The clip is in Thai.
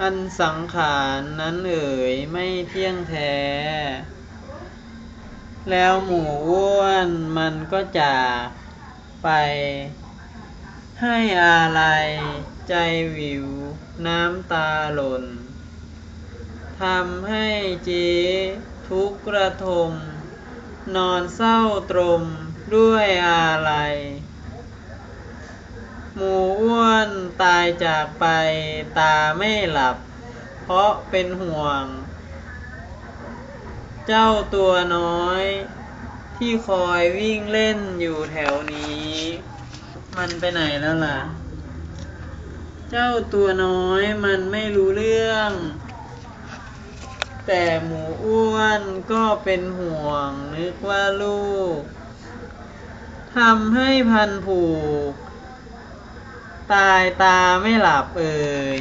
อันสังขารนั้นเอ๋ยไม่เที่ยงแท้ แล้วหมูอ้วนมันก็จากไป ให้อาลัยใจวิวน้ำตาหล่นทำให้เจ๊ทุกข์ระทม นอนเศร้าตรมด้วยอาลัย ตายจากไปตาไม่หลับ เพราะเป็นห่วง เจ้าตัวน้อย ที่คอยวิ่งเล่นอยู่แถวนี้ มันไปไหนแล้วล่ะ เจ้าตัวน้อยมันไม่รู้เรื่อง แต่หมูอ้วนก็เป็นห่วงนึกว่าลูกทำให้พันผูก ตายตาไม่หลับเอ่ย